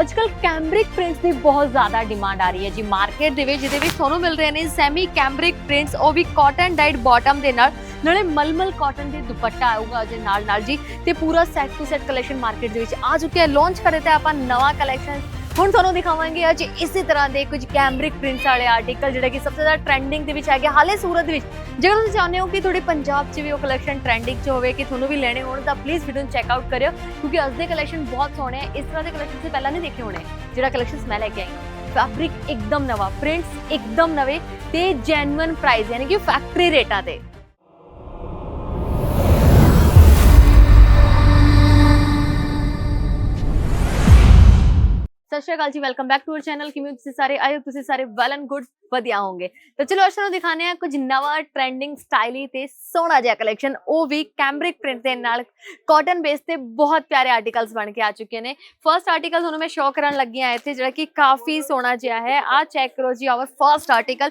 ਅੱਜਕੱਲ cambric prints ਦੀ ਬਹੁਤ ਜ਼ਿਆਦਾ ਡਿਮਾਂਡ ਆ ਰਹੀ ਹੈ ਜੀ ਮਾਰਕੀਟ ਦੇ ਵਿੱਚ, ਜਿਹਦੇ ਵਿੱਚ ਤੁਹਾਨੂੰ ਮਿਲ ਰਹੇ ਨੇ ਸੈਮੀ ਕੈਂਬਰਿਕ ਪ੍ਰਿੰਟਸ ਉਹ ਵੀ ਕਾਟਨ ਡਾਈਡ ਬਾਟਮ ਦੇ ਨਾਲ, ਨਾਲੇ ਮਲਮਲ ਕਾਟਨ ਦੇ ਦੁਪੱਟਾ ਆਊਗਾ ਉਹਦੇ ਨਾਲ ਨਾਲ ਜੀ, ਤੇ ਪੂਰਾ set to set collection market ਦੇ ਵਿੱਚ ਆ ਚੁੱਕਿਆ ਹੈ। ਲਾਂਚ ਕਰੇ ਤੇ ਆਪਾਂ ਨਵਾਂ ਕਲੈਕਸ਼ਨ ਹੁਣ ਤੁਹਾਨੂੰ ਦਿਖਾਵਾਂਗੇ ਅੱਜ ਇਸੇ ਤਰ੍ਹਾਂ ਦੇ ਕੁਝ ਕੈਂਬਰਿਕ ਪ੍ਰਿੰਟਸ ਵਾਲੇ ਆਰਟੀਕਲ ਜਿਹੜੇ ਕਿ ਸਭ ਤੋਂ ਜ਼ਿਆਦਾ ਟ੍ਰੈਂਡਿੰਗ ਦੇ ਵਿੱਚ ਹੈਗੇ ਹਾਲੇ ਸੂਰਤ ਦੇ ਵਿੱਚ ਜੇਕਰ ਤੁਸੀਂ ਚਾਹੁੰਦੇ ਹੋ ਕਿ ਤੁਹਾਡੇ ਪੰਜਾਬ 'ਚ ਵੀ ਉਹ ਕਲੈਕਸ਼ਨ ਟ੍ਰੈਂਡਿੰਗ 'ਚ ਹੋਵੇ, ਕਿ ਤੁਹਾਨੂੰ ਵੀ ਲੈਣੇ ਹੋਣ, ਤਾਂ ਪਲੀਜ਼ ਵੀਡੀਓ ਨੂੰ ਚੈੱਕ ਆਊਟ ਕਰਿਓ, ਕਿਉਂਕਿ ਅੱਜ ਦੇ ਕਲੈਕਸ਼ਨ ਬਹੁਤ ਸੋਹਣੇ ਆ। ਇਸ ਤਰ੍ਹਾਂ ਦੇ ਕਲੈਕਸ਼ਨ ਤੁਸੀਂ ਪਹਿਲਾਂ ਨਹੀਂ ਦੇਖੇ ਹੋਣੇ, ਜਿਹੜਾ ਕਲੈਕਸ਼ਨ ਮੈਂ ਲੈ ਕੇ ਆਈ ਹਾਂ। ਫੈਬਰਿਕ ਇੱਕਦਮ ਨਵਾਂ ਪ੍ਰਿੰਟਸ ਇੱਕਦਮ ਨਵੇਂ ਤੇ ਜੈਨੂਇਨ ਪ੍ਰਾਈਸ ਯਾਨੀ ਕਿ ਫੈਕਟਰੀ ਰੇਟਾਂ ਤੇ। ਸਤਿ ਸ਼੍ਰੀ ਅਕਾਲ ਜੀ welcome back to our channel ਕਿਵੇਂ ਤੁਸੀਂ ਸਾਰੇ? ਆਏ ਹੋ ਤੁਸੀਂ ਸਾਰੇ ਵੈਲ ਐਂਡ ਗੁੱਡ ਵਧੀਆ ਹੋਵੋਗੇ। ਤਾਂ ਚਲੋ ਅੱਜ ਤੁਹਾਨੂੰ ਦਿਖਾਣੇ ਆ ਕੁਝ ਨਵਾਂ ਟ੍ਰੈਂਡਿੰਗ ਸਟਾਈਲੀ ਤੇ ਸੋਹਣਾ ਜਿਹਾ ਕਲੈਕਸ਼ਨ ਉਹ ਵੀ ਕੈਂਬਰਿਕ ਪ੍ਰਿੰਟ ਦੇ ਨਾਲ ਕਾਟਨ ਬੇਸ ਤੇ ਬਹੁਤ ਪਿਆਰੇ ਆਰਟੀਕਲਸ ਬਣ ਕੇ ਆ ਚੁੱਕੇ ਨੇ। ਫਰਸਟ ਆਰਟੀਕਲ ਤੁਹਾਨੂੰ ਮੈਂ ਸ਼ੋਅ ਕਰਨ ਲੱਗੀ ਆ ਇੱਥੇ, ਜਿਹੜਾ ਕਿ ਕਾਫੀ ਸੋਹਣਾ ਜਿਹਾ ਹੈ। ਆ ਚੈੱਕ ਕਰੋ ਜੀ ਆਵਰ ਫਰਸਟ ਆਰਟੀਕਲ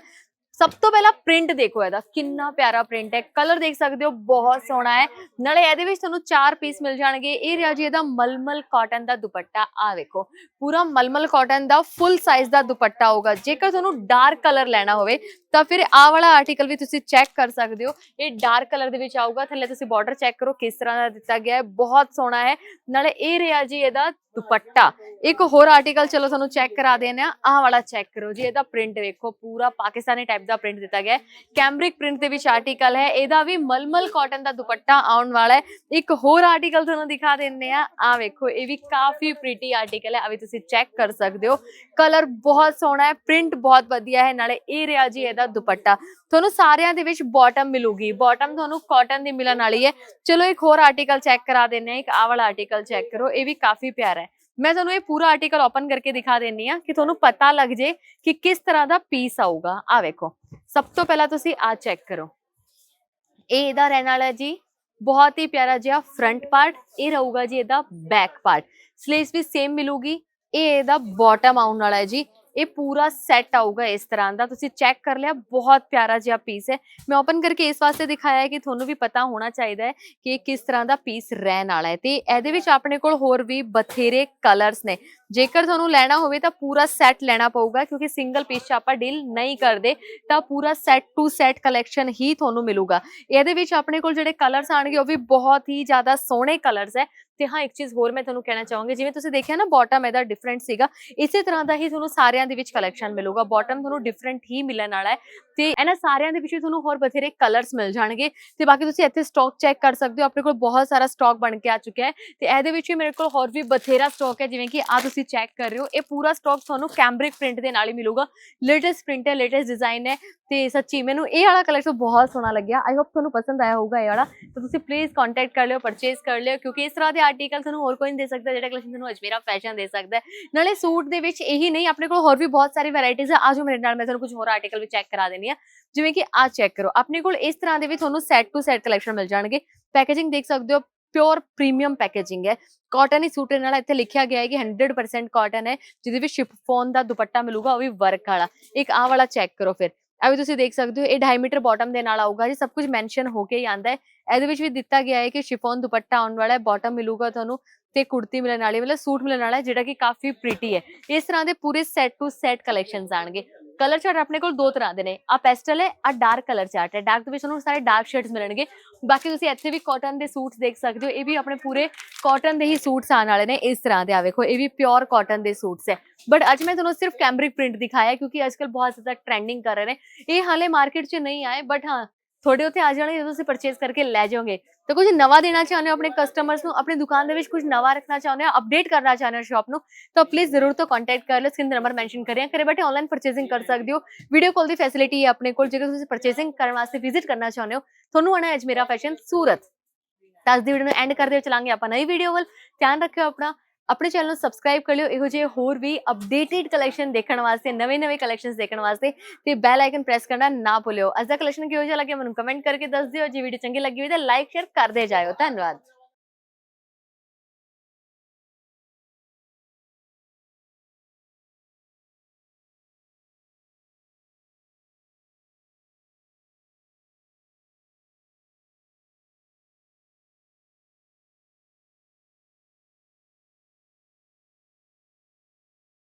ਸਭ ਤੋਂ ਪਹਿਲਾਂ ਪ੍ਰਿੰਟ ਦੇਖੋ ਇਹਦਾ, ਕਿੰਨਾ ਪਿਆਰਾ ਪ੍ਰਿੰਟ ਹੈ। ਕਲਰ ਦੇਖ ਸਕਦੇ ਹੋ, ਬਹੁਤ ਸੋਹਣਾ ਹੈ। ਨਾਲੇ ਇਹਦੇ ਵਿੱਚ ਤੁਹਾਨੂੰ ਚਾਰ ਪੀਸ ਮਿਲ ਜਾਣਗੇ। ਇਹ ਰਿਹਾ ਜੀ ਇਹਦਾ ਮਲਮਲ ਕਾਟਨ ਦਾ ਦੁਪੱਟਾ। ਆ ਵੇਖੋ ਪੂਰਾ ਮਲਮਲ ਕਾਟਨ ਦਾ ਫੁੱਲ ਸਾਈਜ਼ ਦਾ ਦੁਪੱਟਾ ਹੋਗਾ ਜੇਕਰ ਤੁਹਾਨੂੰ ਡਾਰਕ ਕਲਰ ਲੈਣਾ ਹੋਵੇ ਤਾਂ ਫਿਰ ਆਹ ਵਾਲਾ ਆਰਟੀਕਲ ਵੀ ਤੁਸੀਂ ਚੈੱਕ ਕਰ ਸਕਦੇ ਹੋ। ਇਹ ਡਾਰਕ ਕਲਰ ਦੇ ਵਿੱਚ ਆਊਗਾ। ਥੱਲੇ ਤੁਸੀਂ ਬਾਰਡਰ ਚੈੱਕ ਕਰੋ ਕਿਸ ਤਰ੍ਹਾਂ ਦਾ ਦਿੱਤਾ ਗਿਆ ਹੈ। ਬਹੁਤ ਸੋਹਣਾ ਹੈ। ਨਾਲੇ ਇਹ ਰਿਹਾ ਜੀ ਇਹਦਾ ਦੁਪੱਟਾ। ਇੱਕ ਹੋਰ ਆਰਟੀਕਲ ਚਲੋ ਤੁਹਾਨੂੰ ਚੈੱਕ ਕਰਾ ਦੇਣੇ ਆ ਆਹ ਵਾਲਾ ਚੈੱਕ ਕਰੋ ਜੀ। ਇਹਦਾ ਪ੍ਰਿੰਟ ਵੇਖੋ। ਪੂਰਾ ਪਾਕਿਸਤਾਨੀ ਟਾਈਪ ਦਾ ਪ੍ਰਿੰਟ ਦਿੱਤਾ ਗਿਆ ਹੈ। ਕੈਂਬਰਿਕ ਪ੍ਰਿੰਟ ਦੇ ਵਿੱਚ ਆਰਟੀਕਲ ਹੈ। ਇਹਦਾ ਵੀ ਮਲਮਲ ਕਾਟਨ ਦਾ ਦੁਪੱਟਾ ਆਉਣ ਵਾਲਾ ਹੈ। ਇੱਕ ਹੋਰ ਆਰਟੀਕਲ ਤੁਹਾਨੂੰ ਦਿਖਾ ਦਿੰਦੇ ਆ ਆ ਵੇਖੋ, ਇਹ ਵੀ ਕਾਫੀ ਪ੍ਰੀਟੀ ਆਰਟੀਕਲ ਹੈ। ਆ ਵੀ ਤੁਸੀਂ ਚੈੱਕ ਕਰ ਸਕਦੇ ਹੋ। ਕਲਰ ਬਹੁਤ ਸੋਹਣਾ ਹੈ। ਪ੍ਰਿੰਟ ਬਹੁਤ ਵਧੀਆ ਹੈ। ਨਾਲੇ ਇਹ ਰਿਹਾ ਜੀ ਇਹਦਾ ਦੁਪੱਟਾ। ਤੁਹਾਨੂੰ ਸਾਰਿਆਂ ਦੇ ਵਿੱਚ ਬਾਟਮ ਮਿਲੂਗੀ। ਬਾਟਮ ਤੁਹਾਨੂੰ ਕਾਟਨ ਦੀ ਮਿਲਣ ਵਾਲੀ ਹੈ। ਚਲੋ ਇੱਕ ਹੋਰ ਆਰਟੀਕਲ ਚੈੱਕ ਕਰਾ ਦਿੰਨੇ ਆ ਇੱਕ ਆਹ ਵਾਲਾ ਆਰਟੀਕਲ ਚੈੱਕ ਕਰੋ। ਇਹ ਵੀ ਕਾਫੀ ਪਿਆਰਾ ਹੈ। ਮੈਂ ਤੁਹਾਨੂੰ ਇਹ ਪੂਰਾ ਆਰਟੀਕਲ ਓਪਨ ਕਰਕੇ ਦਿਖਾ ਦਿੰਨੀ ਆ ਕਿ ਤੁਹਾਨੂੰ ਪਤਾ ਲੱਗ ਜੇ ਕਿ ਕਿਸ ਤਰ੍ਹਾਂ ਦਾ ਪੀਸ ਆਊਗਾ। ਆ ਵੇਖੋ। ਸਭ ਤੋਂ ਪਹਿਲਾਂ ਤੁਸੀਂ ਆ ਚੈੱਕ ਕਰੋ। ਇਹ ਇਹਦਾ ਰਹਿਣ ਵਾਲਾ ਜੀ। ਬਹੁਤ ਹੀ ਪਿਆਰਾ ਜਿਹਾ ਫਰੰਟ ਪਾਰਟ ਇਹ ਰਹੂਗਾ ਜੀ ਇਹਦਾ ਬੈਕ ਪਾਰਟ ਸਲੀਵਸ ਵੀ ਸੇਮ ਮਿਲੂਗੀ। ਇਹ ਇਹਦਾ ਬਾਟਮ ਆਉਣ ਵਾਲਾ ਹੈ ਜੀ। ਇਹ ਪੂਰਾ ਸੈੱਟ ਆਊਗਾ ਇਸ ਤਰ੍ਹਾਂ ਦਾ। ਤੁਸੀਂ ਚੈੱਕ ਕਰ ਲਿਆ, ਬਹੁਤ ਪਿਆਰਾ ਜਿਹਾ ਪੀਸ ਹੈ। ਮੈਂ ਓਪਨ ਕਰਕੇ ਇਸ ਵਾਸਤੇ ਦਿਖਾਇਆ ਹੈ ਕਿ ਤੁਹਾਨੂੰ ਵੀ ਪਤਾ ਹੋਣਾ ਚਾਹੀਦਾ ਹੈ ਕਿ ਕਿਸ ਤਰ੍ਹਾਂ ਦਾ ਪੀਸ ਰਹਿਣ ਵਾਲਾ ਹੈ। ਤੇ ਇਹਦੇ ਵਿੱਚ ਆਪਣੇ ਕੋਲ ਹੋਰ ਵੀ ਬਥੇਰੇ ਕਲਰਸ ਨੇ। ਜੇਕਰ ਤੁਹਾਨੂੰ ਲੈਣਾ ਹੋਵੇ ਤਾਂ ਪੂਰਾ ਸੈੱਟ ਲੈਣਾ ਪਊਗਾ, ਕਿਉਂਕਿ ਸਿੰਗਲ ਪੀਸ 'ਚ ਆਪਾਂ ਡੀਲ ਨਹੀਂ ਕਰਦੇ, ਤਾਂ ਪੂਰਾ ਸੈੱਟ ਟੂ ਸੈੱਟ ਕਲੈਕਸ਼ਨ ਹੀ ਤੁਹਾਨੂੰ ਮਿਲੂਗਾ। ਇਹਦੇ ਵਿੱਚ ਆਪਣੇ ਕੋਲ ਜਿਹੜੇ ਕਲਰਸ ਆਣਗੇ ਉਹ ਵੀ ਬਹੁਤ ਹੀ ਜ਼ਿਆਦਾ ਸੋਹਣੇ ਕਲਰਸ ਹੈ। ਤੇ ਹਾਂ, ਇੱਕ ਚੀਜ਼ ਹੋਰ ਮੈਂ ਤੁਹਾਨੂੰ ਕਹਿਣਾ ਚਾਹੂੰਗੀ, ਜਿਵੇਂ ਤੁਸੀਂ ਦੇਖਿਆ ਨਾ ਬਾਟਮ ਇਹਦਾ ਡਿਫਰੈਂਟ ਸੀਗਾ। ਇਸੇ ਤਰ੍ਹਾਂ ਦਾ ਹੀ ਤੁਹਾਨੂੰ ਸਾਰਿਆਂ ਦੇ ਵਿੱਚ ਕਲੈਕਸ਼ਨ ਮਿਲੂਗਾ। ਬਾਟਮ ਤੁਹਾਨੂੰ ਡਿਫਰੈਂਟ ਹੀ ਮਿਲਣ ਵਾਲਾ ਹੈ। ਤੇ ਇਹਨਾਂ ਸਾਰਿਆਂ ਦੇ ਵਿੱਚ ਤੁਹਾਨੂੰ ਹੋਰ ਬਥੇਰੇ ਕਲਰਸ ਮਿਲ ਜਾਣਗੇ। ਤੇ ਬਾਕੀ ਤੁਸੀਂ ਇੱਥੇ ਸਟਾਕ ਚੈੱਕ ਕਰ ਸਕਦੇ ਹੋ। ਆਪਣੇ ਕੋਲ ਬਹੁਤ ਸਾਰਾ ਸਟਾਕ ਬਣ ਕੇ ਆ ਚੁੱਕਿਆ ਹੈ। ਤੇ ਇਹਦੇ ਵਿੱਚ ਵੀ ਮੇਰੇ ਕੋਲ ਹੋਰ ਵੀ ਬਥੇਰਾ ਸਟਾਕ ਹੈ, ਜਿਵੇਂ ਕਿ ਆ ਤੁਸੀਂ ਚੈੱਕ ਕਰ ਰਹੇ ਹੋ, ਇਹ ਪੂਰਾ ਸਟਾਕ ਤੁਹਾਨੂੰ ਕੈਂਬਰਿਕ ਪ੍ਰਿੰਟ ਦੇ ਨਾਲ ਹੀ ਮਿਲੂਗਾ। ਲੇਟੈਸਟ ਪ੍ਰਿੰਟ ਹੈ ਲੇਟੈਸਟ ਡਿਜ਼ਾਈਨ ਹੈ ਤੇ ਸੱਚੀ ਮੈਨੂੰ ਇਹ ਵਾਲਾ ਕਲੈਕਸ਼ਨ ਬਹੁਤ ਸੋਹਣਾ ਲੱਗਿਆ। ਆਈ ਹੋਪ ਤੁਹਾਨੂੰ ਪਸੰਦ ਆਇਆ ਹੋਊਗਾ ਇਹ ਵਾਲਾ। ਤਾਂ ਤੁਸੀਂ ਪਲੀਜ਼ ਕੰਟੈਕਟ ਕਰ ਲਿਓ ਪਰਚੇਸ ਕਰ ਲਿਓ, ਕਿਉਂਕਿ ਇਸ ਤਰ੍ਹਾਂ ਦੇ ਆਰਟੀਕਲ ਤੁਹਾਨੂੰ ਹੋਰ ਕੋਈ ਨਹੀਂ ਦੇ ਸਕਦਾ, ਜਿਹੜਾ ਕਲੈਕਸ਼ਨ ਤੁਹਾਨੂੰ ਅਜਮੇਰਾ ਫੈਸ਼ਨ ਦੇ ਸਕਦਾ ਨਾਲੇ ਸੂਟ ਦੇ ਵਿੱਚ ਇਹੀ ਨਹੀਂ, ਆਪਣੇ ਕੋਲ ਹੋਰ ਵੀ ਬਹੁਤ ਸਾਰੀ ਵੈਰਾਈਟੀਜ਼ ਆ। ਆਜੋ ਮੇਰੇ ਨਾਲ, ਮੈਂ ਤੁਹਾਨੂੰ ਕੁਝ ਹੋਰ ਆਰਟੀਕਲ ਵੀ ਚੈੱਕ ਕਰਾ ਦੇਣੀ ਆ ਜਿਵੇਂ ਕਿ ਆ ਚੈੱਕ ਕਰੋ, ਆਪਣੇ ਕੋਲ ਇਸ ਤਰ੍ਹਾਂ ਦੇ ਵੀ ਤੁਹਾਨੂੰ ਸੈਟ ਟੂ ਸੈਟ ਕਲੈਕਸ਼ਨ ਮਿਲ ਜਾਣਗੇ। ਪੈਕੇਜਿੰਗ ਦੇਖ ਸਕਦੇ ਹੋ ਪਿਓਰ ਪ੍ਰੀਮੀਅਮ ਪੈਕੇਜਿੰਗ ਹੈ। ਕਾਟਨ ਹੀ ਸੂਟ ਨਾਲ ਇੱਥੇ ਲਿਖਿਆ ਗਿਆ ਹੈ ਕਿ 100% ਕਾਟਨ ਹੈ, ਜਿਹਦੇ ਵਿੱਚ ਸ਼ਿਫੋਨ ਦਾ ਦੁਪੱਟਾ ਮਿਲੂਗਾ, ਉਹ ਵੀ ਵਰਕ ਵਾਲਾ। ਇੱਕ ਆਹ ਵਾਲਾ ਚੈੱਕ ਕਰੋ ਫਿਰ। ਆ ਵੀ ਤੁਸੀਂ ਦੇਖ ਸਕਦੇ ਹੋ, ਇਹ 2.5 ਮੀਟਰ ਬਾਟਮ ਦੇ ਨਾਲ ਆਊਗਾ ਜੀ ਸਭ ਕੁਝ ਮੈਂਸ਼ਨ ਹੋ ਕੇ ਹੀ ਆਂਦਾ ਹੈ। ਇਹਦੇ ਵਿੱਚ ਵੀ ਦਿੱਤਾ ਗਿਆ ਹੈ ਕਿ ਸ਼ਿਫੋਨ ਦੁਪੱਟਾ ਆਉਣ ਵਾਲਾ ਹੈ ਬਾਟਮ ਮਿਲੂਗਾ ਤੁਹਾਨੂੰ ਤੇ ਕੁੜਤੀ ਮਿਲਣ ਵਾਲੀ, ਮਤਲਬ ਸੂਟ ਮਿਲਣ ਵਾਲਾ ਹੈ, ਜਿਹੜਾ ਕਿ ਕਾਫੀ ਪ੍ਰੀਟੀ ਹੈ। ਇਸ ਤਰ੍ਹਾਂ ਦੇ ਪੂਰੇ ਸੈਟ ਟੂ ਸੈਟ ਕਲੈਕਸ਼ਨਸ ਆਣਗੇ ਕਲਰ ਚਾਰਟ ਆਪਣੇ ਕੋਲ ਦੋ ਤਰ੍ਹਾਂ ਦੇ ਨੇ। ਆ ਪੈਸਟਲ ਹੈ ਆ ਡਾਰਕ ਕਲਰ ਚਾਰਟ ਹੈ। ਡਾਰਕ ਦੇ ਵਿੱਚ ਤੁਹਾਨੂੰ ਸਾਰੇ ਡਾਰਕ ਸ਼ੇਡਸ ਮਿਲਣਗੇ। ਬਾਕੀ ਤੁਸੀਂ ਇੱਥੇ ਵੀ ਕਾਟਨ ਦੇ ਸੂਟਸ ਦੇਖ ਸਕਦੇ ਹੋ। ਇਹ ਵੀ ਆਪਣੇ ਪੂਰੇ ਕਾਟਨ ਦੇ ਹੀ ਸੂਟਸ ਆਣ ਵਾਲੇ ਨੇ ਇਸ ਤਰ੍ਹਾਂ ਦੇ। ਆ ਵੇਖੋ, ਇਹ ਵੀ ਪਿਓਰ ਕਾਟਨ ਦੇ ਸੂਟਸ ਹੈ। ਬਟ ਅੱਜ ਮੈਂ ਤੁਹਾਨੂੰ ਸਿਰਫ ਕੈਂਬਰਿਕ ਪ੍ਰਿੰਟ ਦਿਖਾਇਆ ਕਿਉਂਕਿ ਅੱਜਕੱਲ ਬਹੁਤ ਜ਼ਿਆਦਾ ਟ੍ਰੈਂਡਿੰਗ ਕਰ ਰਹੇ ਨੇ। ਇਹ ਹਾਲੇ ਮਾਰਕੀਟ 'ਚ ਨਹੀਂ ਆਏ ਬਟ ਹਾਂ, ਤੁਹਾਡੇ ਉੱਥੇ ਆ ਜਾਣਗੇ ਜਦੋਂ ਤੁਸੀਂ ਪਰਚੇਸ ਕਰਕੇ ਲੈ ਜਾਓਗੇ ਤਾਂ ਕੁਝ ਨਵਾਂ ਦੇਣਾ ਚਾਹੁੰਦੇ ਹੋ ਆਪਣੇ ਕਸਟਮਰਸ ਨੂੰ? ਆਪਣੀ ਦੁਕਾਨ ਦੇ ਵਿੱਚ ਕੁਝ ਨਵਾਂ ਰੱਖਣਾ ਚਾਹੁੰਦੇ ਹੋ? ਅਪਡੇਟ ਕਰਨਾ ਚਾਹੁੰਦੇ ਹੋ ਸ਼ਾਪ ਨੂੰ? ਤਾਂ ਪਲੀਜ਼ ਜ਼ਰੂਰ ਤੋਂ ਕੰਟੈਕਟ ਕਰ ਲਓ। ਸਕਰੀਨ ਨੰਬਰ ਮੈਂਸ਼ਨ ਕਰਿਆ। ਕਰੇ ਬੈਠੇ ਆਨਲਾਈਨ ਪਰਚੇਸਿੰਗ ਕਰ ਸਕਦੇ ਹੋ। ਵੀਡੀਓ ਕਾਲ ਦੀ ਫੈਸਿਲਿਟੀ ਹੈ ਆਪਣੇ ਕੋਲ। ਜੇਕਰ ਤੁਸੀਂ ਪਰਚੇਸਿੰਗ ਕਰਨ ਵਾਸਤੇ ਵਿਜ਼ਿਟ ਕਰਨਾ ਚਾਹੁੰਦੇ ਹੋ, ਤੁਹਾਨੂੰ ਆਣਾ ਹੈ ਅਜਮੇਰਾ ਫੈਸ਼ਨ ਸੂਰਤ। ਤਾਂ ਅੱਜ ਦੀ ਵੀਡੀਓ ਨੂੰ ਐਂਡ ਕਰਦੇ ਹੋ ਚਲਾਂਗੇ ਆਪਾਂ ਨਵੀਂ ਵੀਡੀਓ ਵੱਲ। ਧਿਆਨ ਰੱਖਿਓ ਆਪਣਾ। ਆਪਣੇ ਚੈਨਲ ਨੂੰ ਸਬਸਕ੍ਰਾਈਬ ਕਰ ਲਿਓ, ਇਹੋ ਜਿਹੇ ਹੋਰ ਵੀ ਅਪਡੇਟਡ ਕਲੈਕਸ਼ਨ ਦੇਖਣ ਵਾਸਤੇ, ਨਵੇਂ-ਨਵੇਂ ਕਲੈਕਸ਼ਨਸ ਦੇਖਣ ਵਾਸਤੇ, ਤੇ ਬੈਲ ਆਈਕਨ ਪ੍ਰੈਸ ਕਰਨਾ ਨਾ ਭੁੱਲਿਓ। ਅੱਜ ਦਾ ਕਲੈਕਸ਼ਨ ਕਿਹੋ ਜਿਹਾ ਲੱਗਿਆ, ਮੈਨੂੰ ਕਮੈਂਟ ਕਰਕੇ ਦੱਸ ਦਿਓ। ਜੇ ਵੀਡੀਓ ਚੰਗੀ ਲੱਗੀ ਹੋਈ ਤਾਂ ਲਾਈਕ ਸ਼ੇਅਰ ਕਰਦੇ ਜਾਇਓ। ਧੰਨਵਾਦ।